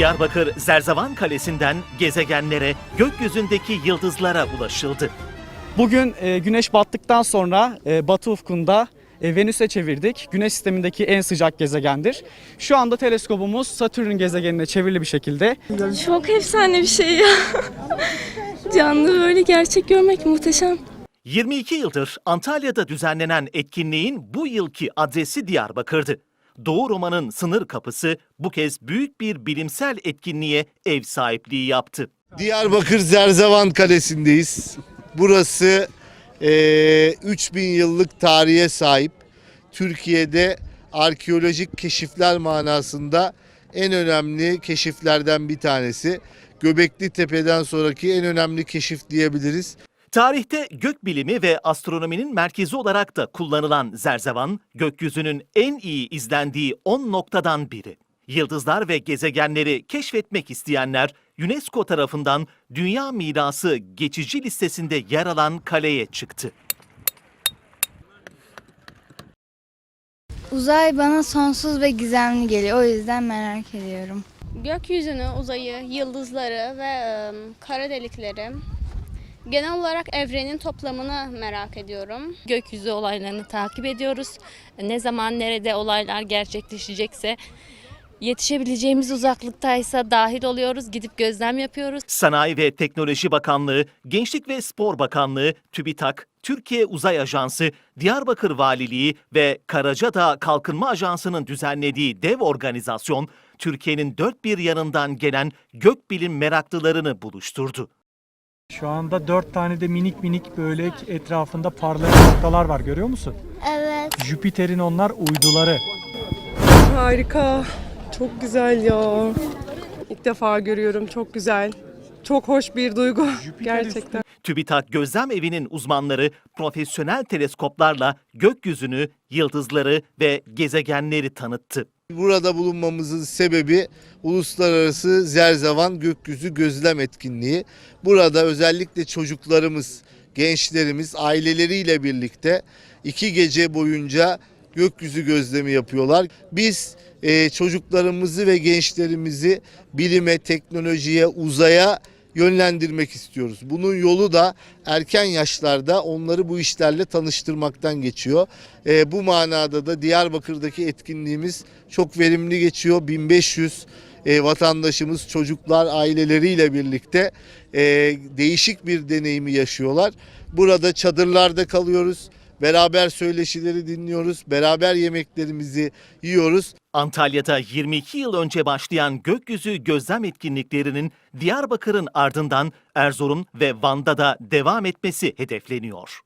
Diyarbakır Zerzavan Kalesi'nden gezegenlere, gökyüzündeki yıldızlara ulaşıldı. Bugün e, güneş battıktan sonra e, batı ufkunda e, Venüs'e çevirdik. Güneş sistemindeki en sıcak gezegendir. Şu anda teleskopumuz Satürn gezegenine çevrili bir şekilde. Çok efsane bir şey ya. Canlı böyle gerçek görmek muhteşem. 22 yıldır Antalya'da düzenlenen etkinliğin bu yılki adresi Diyarbakır'dı. Doğu Roma'nın sınır kapısı bu kez büyük bir bilimsel etkinliğe ev sahipliği yaptı. Diyarbakır Zerzevan Kalesi'ndeyiz. Burası eee 3000 yıllık tarihe sahip. Türkiye'de arkeolojik keşifler manasında en önemli keşiflerden bir tanesi. Göbekli Tepe'den sonraki en önemli keşif diyebiliriz. Tarihte gökbilimi ve astronominin merkezi olarak da kullanılan Zerzevan, gökyüzünün en iyi izlendiği 10 noktadan biri. Yıldızlar ve gezegenleri keşfetmek isteyenler UNESCO tarafından Dünya Mirası geçici listesinde yer alan kaleye çıktı. Uzay bana sonsuz ve gizemli geliyor. O yüzden merak ediyorum. Gökyüzünü, uzayı, yıldızları ve e, kara delikleri genel olarak evrenin toplamını merak ediyorum. gökyüzü olaylarını takip ediyoruz. Ne zaman nerede olaylar gerçekleşecekse yetişebileceğimiz uzaklıktaysa dahil oluyoruz, gidip gözlem yapıyoruz. Sanayi ve Teknoloji Bakanlığı, Gençlik ve Spor Bakanlığı, TÜBİTAK, Türkiye Uzay Ajansı, Diyarbakır Valiliği ve Karacadağ Kalkınma Ajansı'nın düzenlediği dev organizasyon, Türkiye'nin dört bir yanından gelen gökbilim meraklılarını buluşturdu. Şu anda dört tane de minik minik böyle etrafında parlayan noktalar var görüyor musun? Evet. Jüpiter'in onlar uyduları. Harika. Çok güzel ya. İlk defa görüyorum. Çok güzel. Çok hoş bir duygu. Gerçekten. TÜBİTAK Gözlem Evi'nin uzmanları profesyonel teleskoplarla gökyüzünü, yıldızları ve gezegenleri tanıttı. Burada bulunmamızın sebebi Uluslararası Zerzevan Gökyüzü Gözlem Etkinliği. Burada özellikle çocuklarımız, gençlerimiz aileleriyle birlikte iki gece boyunca gökyüzü gözlemi yapıyorlar. Biz e, çocuklarımızı ve gençlerimizi bilime, teknolojiye, uzaya yönlendirmek istiyoruz. Bunun yolu da erken yaşlarda onları bu işlerle tanıştırmaktan geçiyor. E, bu manada da Diyarbakır'daki etkinliğimiz çok verimli geçiyor. 1500 e, vatandaşımız çocuklar aileleriyle birlikte e, değişik bir deneyimi yaşıyorlar. Burada çadırlarda kalıyoruz. Beraber söyleşileri dinliyoruz. Beraber yemeklerimizi yiyoruz. Antalya'da 22 yıl önce başlayan gökyüzü gözlem etkinliklerinin Diyarbakır'ın ardından Erzurum ve Van'da da devam etmesi hedefleniyor.